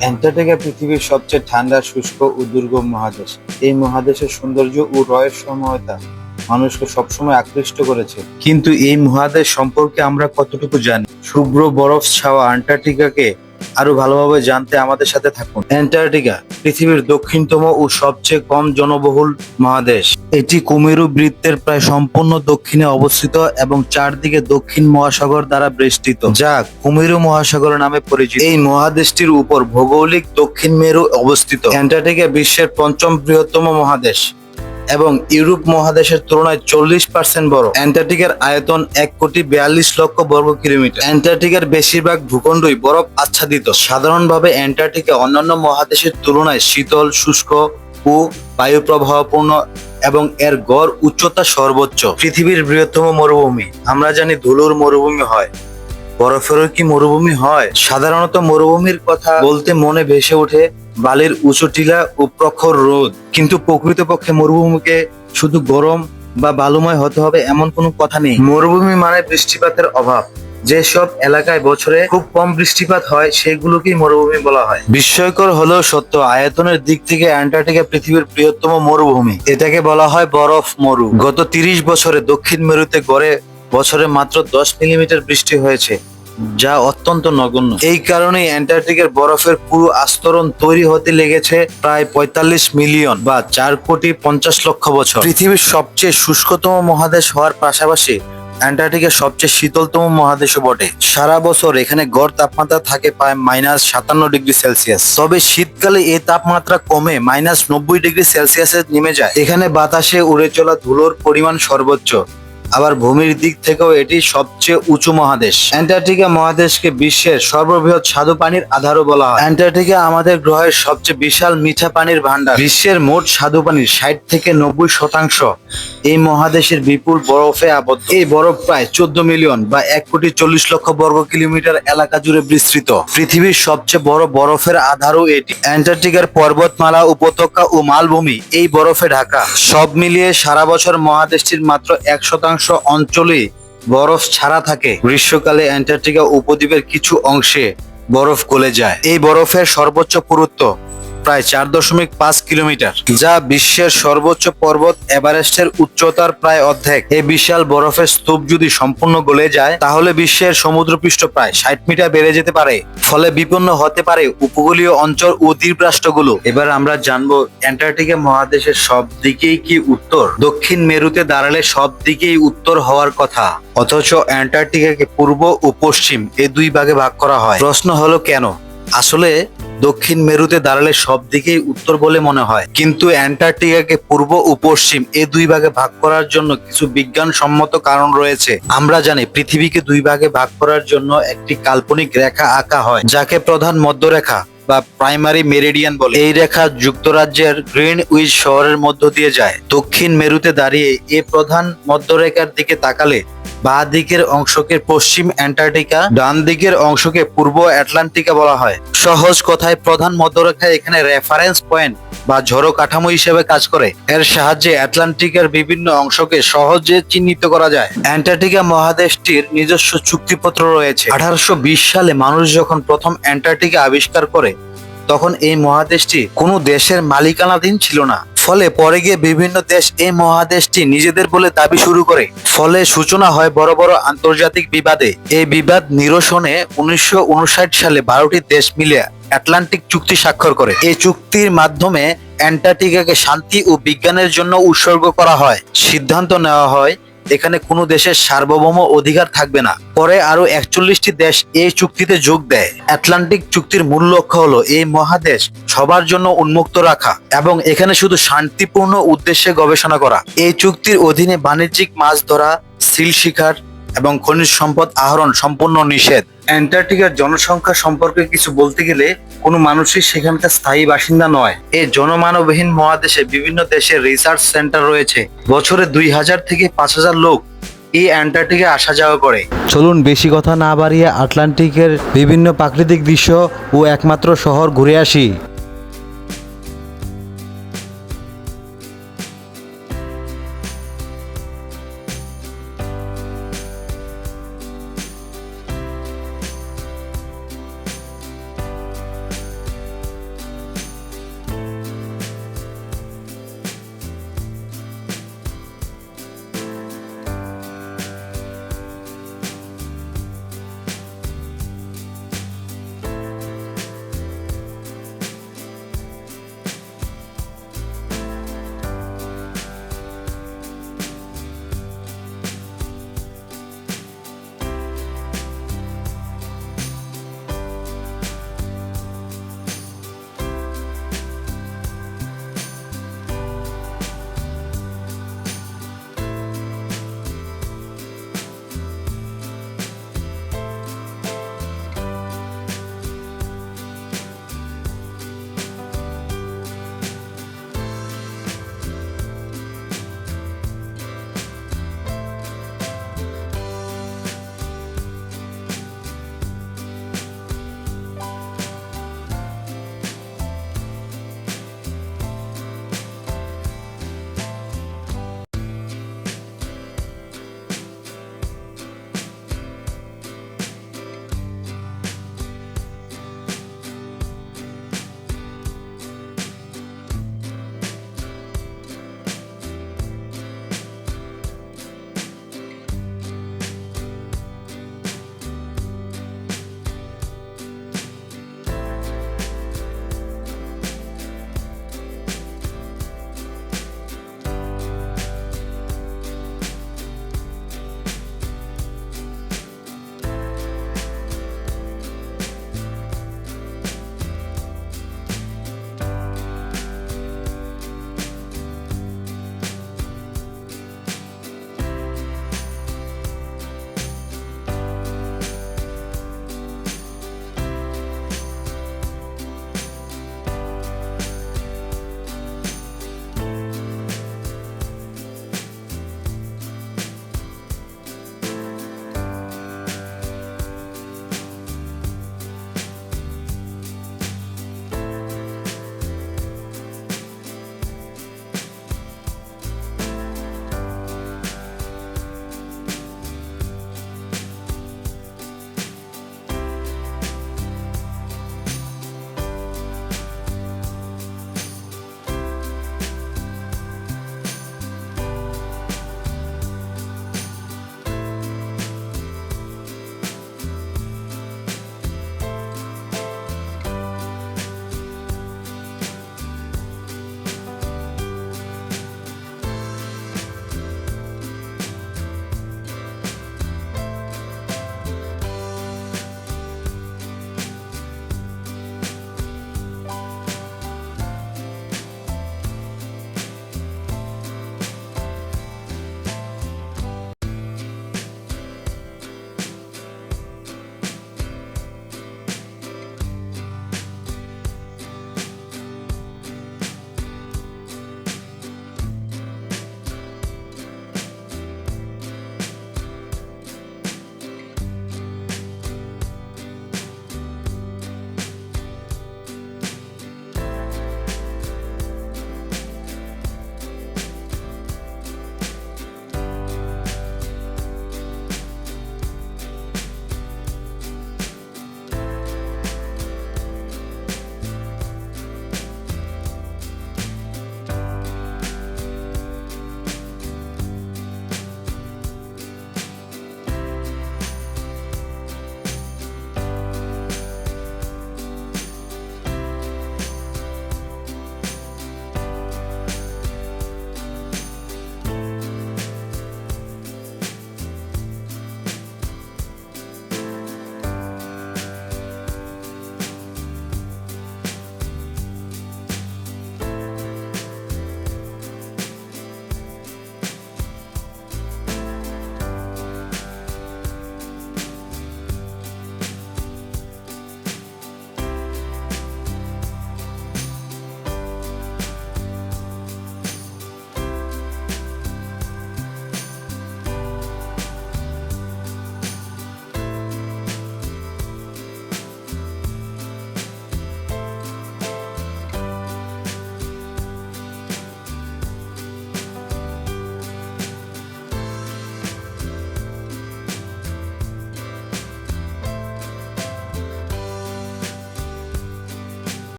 Antarctica পৃথিবীর সবচেয়ে ঠান্ডা, শুষ্ক ও দুর্গম মহাদেশ। এই মহাদেশের সৌন্দর্য ও রহস্যময়তা মানুষকে সবসময় আকৃষ্ট করেছে। কিন্তু এই মহাদেশ সম্পর্কে আমরা কতটুকু জানি? শুভ্র বরফ ছাওয়া অ্যান্টার্কটিকাকে আরও ভালোভাবে জানতে আমাদের সাথে থাকুন। অ্যান্টার্কটিকা পৃথিবীর দক্ষিণতম ও সবচেয়ে কম জনবহুল মহাদেশ। এটি কুমেরু বৃত্তের প্রায় সম্পূর্ণ দক্ষিণে অবস্থিত এবং চারদিকে দক্ষিণ মহাসাগর দ্বারা বেষ্টিত। যা কুমেরু মহাসাগর নামে পরিচিত। এই মহাদেশটির উপর ভৌগোলিক দক্ষিণ মেরু অবস্থিত। অ্যান্টার্কটিকা বিশ্বের পঞ্চম বৃহত্তম মহাদেশ এবং ইউরোপ মহাদেশের তুলনায় চল্লিশ পার্সেন্ট বড়। অ্যান্টার্কটিকার আয়তন এক কোটি বিয়াল্লিশ লক্ষ বর্গ কিলোমিটার। অ্যান্টার্কটিকার বেশিরভাগ ভূখণ্ডই বরফ আচ্ছাদিত। সাধারণভাবে অ্যান্টার্কটিকা অন্যান্য মহাদেশের তুলনায় শীতল, শুষ্ক ও বায়ুপ্রবাহপূর্ণ এবং এর গড় উচ্চতা সর্বোচ্চ। পৃথিবীর বৃহত্তম মরুভূমি। আমরা জানি ধুলোর মরুভূমি হয়। বরফেরও কি মরুভূমি হয়? সাধারণত মরুভূমির কথা বলতে মনে ভেসে ওঠে বালির উঁচু টিলা ও প্রখর রোদ। কিন্তু প্রকৃতপক্ষে মরুভূমিকে শুধু গরম বা বালুময় হতে হবে এমন কোনো কথা নেই। মরুভূমি মানে বৃষ্টিপাতের অভাব। যেসব এলাকায় বছরে খুব কম বৃষ্টিপাত হয়, সেগুলোকেই মরুভূমি বলা হয়। বিস্ময়কর হলেও সত্য, আয়তনের দিক থেকে অ্যান্টার্কটিকা পৃথিবীর বৃহত্তম মরুভূমি। এটাকে বলা হয় বরফ মরু। গত তিরিশ বছরে দক্ষিণ মেরুতে গড়ে বছরে মাত্র দশ মিলিমিটার বৃষ্টি হয়েছে, যা অত্যন্ত নগণ্য। এই কারণেই অ্যান্টার্কটিকার বরফের পুরো আস্তরণ তৈরি হতে লেগেছে প্রায় পঁয়তাল্লিশ মিলিয়ন বা চার কোটি পঞ্চাশ লক্ষ বছর। পৃথিবীর সবচেয়ে শুষ্কতম মহাদেশ হওয়ার পাশাপাশি অ্যান্টার্কটিকা সবচেয়ে শীতলতম মহাদেশও বটে। সারা বছর এখানে গড় তাপমাত্রা থাকে প্রায় মাইনাস সাতান্ন ডিগ্রি সেলসিয়াস। তবে শীতকালে এই তাপমাত্রা কমে মাইনাস নব্বই ডিগ্রি সেলসিয়াসে নেমে যায়। এখানে বাতাসে উড়ে চলা ধুলোর পরিমাণ সর্বোচ্চ। আবার ভূমির দিক থেকেও এটি সবচেয়ে উঁচু মহাদেশ। অ্যান্টার্কটিকা মহাদেশকে বিশ্বের সর্ববৃহৎ স্বাদু পানির আধারও বলা হয়। অ্যান্টার্কটিকা আমাদের গ্রহের সবচেয়ে বিশাল মিঠা পানির ভান্ডার বিশ্বের মোট স্বাদু পানির ষাট থেকে নব্বই শতাংশ এই মহাদেশের বিপুল বরফে আবদ্ধ। এই বরফ প্রায় চোদ্দ মিলিয়ন বা এক কোটি চল্লিশ লক্ষ বর্গ কিলোমিটার এলাকা জুড়ে বিস্তৃত। পৃথিবীর সবচেয়ে বড় বরফের আধারও এটি। অ্যান্টার্কটিকার পর্বতমালা, উপত্যকা ও মালভূমি এই বরফে ঢাকা। সব মিলিয়ে সারা বছর মহাদেশটির মাত্র এক শতাংশ অঞ্চলে বরফ ছাড়া থাকে। গ্রীষ্মকালে অ্যান্টার্কটিকা উপদ্বীপের কিছু অংশে বরফ গলে যায়। এই বরফের সর্বোচ্চ পুরুত্ব প্রায় চার দশমিক পাঁচ কিলোমিটার, যা বিশ্বের সর্বোচ্চ পর্বত এভারেস্টের উচ্চতার প্রায় অর্ধেক। এই বিশাল বরফের স্তূপ যদি সম্পূর্ণ গলে যায়, তাহলে বিশ্বের সমুদ্রপৃষ্ঠ প্রায় ষাট মিটার বেড়ে যেতে পারে। ফলে বিপন্ন হতে পারে উপকূলীয় অঞ্চল ও দ্বীপরাষ্ট্রগুলো। এবার আমরা জানব অ্যান্টার্কটিকা মহাদেশের সব দিকেই কি উত্তর? দক্ষিণ মেরুতে দাঁড়ালে সব দিকেই উত্তর হওয়ার কথা। অথচ অ্যান্টার্কটিকাকে পূর্ব ও পশ্চিম এই দুই ভাগে ভাগ করা হয়। প্রশ্ন হলো কেন? আসলে দক্ষিণ মেরুতে দাঁড়ালে সব দিকেই উত্তর বলে মনে হয়। কিন্তু অ্যান্টার্কটিকাকে পূর্ব ও পশ্চিম এ দুই ভাগে ভাগ করার জন্য কিছু বিজ্ঞানসম্মত কারণ রয়েছে। আমরা জানি পৃথিবীকে দুই ভাগে ভাগ করার জন্য একটি কাল্পনিক রেখা আঁকা হয়, যাকে প্রধান মধ্যরেখা বা প্রাইমারি মেরিডিয়ান বলে। এই রেখা যুক্তরাজ্যের গ্রিন উইজ শহরের মধ্য দিয়ে যায়। দক্ষিণ মেরুতে দাঁড়িয়ে এ প্রধান মধ্যরেখার দিকে তাকালে বাঁ দিকের অংশকে পশ্চিম অ্যান্টার্কটিকা, ডান দিকের অংশকে পূর্ব আটলান্টিকা বলা হয়। সহজ কথায় প্রধান মধ্যরেখা এখানে রেফারেন্স পয়েন্ট বা ঝড়ো কাঠামো হিসেবে কাজ করে। এর সাহায্যে আটলান্টিকার বিভিন্ন অংশকে সহজে চিহ্নিত করা যায়। অ্যান্টার্কটিকা মহাদেশটির নিজস্ব চুক্তিপত্র রয়েছে। আঠারোশো বিশ সালে মানুষ যখন প্রথম অ্যান্টার্কটিকা আবিষ্কার করে, তখন এই মহাদেশটি কোনো দেশের মালিকানাধীন ছিল না। ফলে পরে গিয়ে বিভিন্ন দেশ এই মহাদেশটি নিজেদের বলে দাবি শুরু করে। ফলে সূচনা হয় বড় বড় আন্তর্জাতিক বিবাদে। এই বিবাদ নিরসনে উনিশশো উনষাট সালে বারোটি দেশ মিলে অ্যাটলান্টিক চুক্তি স্বাক্ষর করে। এই চুক্তির মাধ্যমে অ্যান্টার্কটিকাকে শান্তি ও বিজ্ঞানের জন্য উৎসর্গ করা হয়। সিদ্ধান্ত নেওয়া হয় এখানে কোনো দেশের সার্বভৌম অধিকার থাকবে না। পরে আরও একচল্লিশটি দেশ এই চুক্তিতে যোগ দেয়। আটলান্টিক চুক্তির মূল লক্ষ্য হলো এই মহাদেশ সবার জন্য উন্মুক্ত রাখা এবং এখানে শুধু শান্তিপূর্ণ উদ্দেশ্যে গবেষণা করা। এই চুক্তির অধীনে বাণিজ্যিক মাছ ধরা, সিল শিকার এবং খনিজ সম্পদ আহরণ সম্পূর্ণ নিষেধ। অ্যান্টার্কটিকার জনসংখ্যা সম্পর্কে কিছু বলতে গেলে কোনো মানুষই সেখানকার স্থায়ী বাসিন্দা নয়। এ জনমানবহীন মহাদেশে বিভিন্ন দেশের রিসার্চ সেন্টার রয়েছে। বছরে দুই হাজার থেকে পাঁচ হাজার লোক এই অ্যান্টার্কটিকে আসা যাওয়া করে। চলুন বেশি কথা না বাড়িয়ে আটলান্টিকের বিভিন্ন প্রাকৃতিক দৃশ্য ও একমাত্র শহর ঘুরে আসি।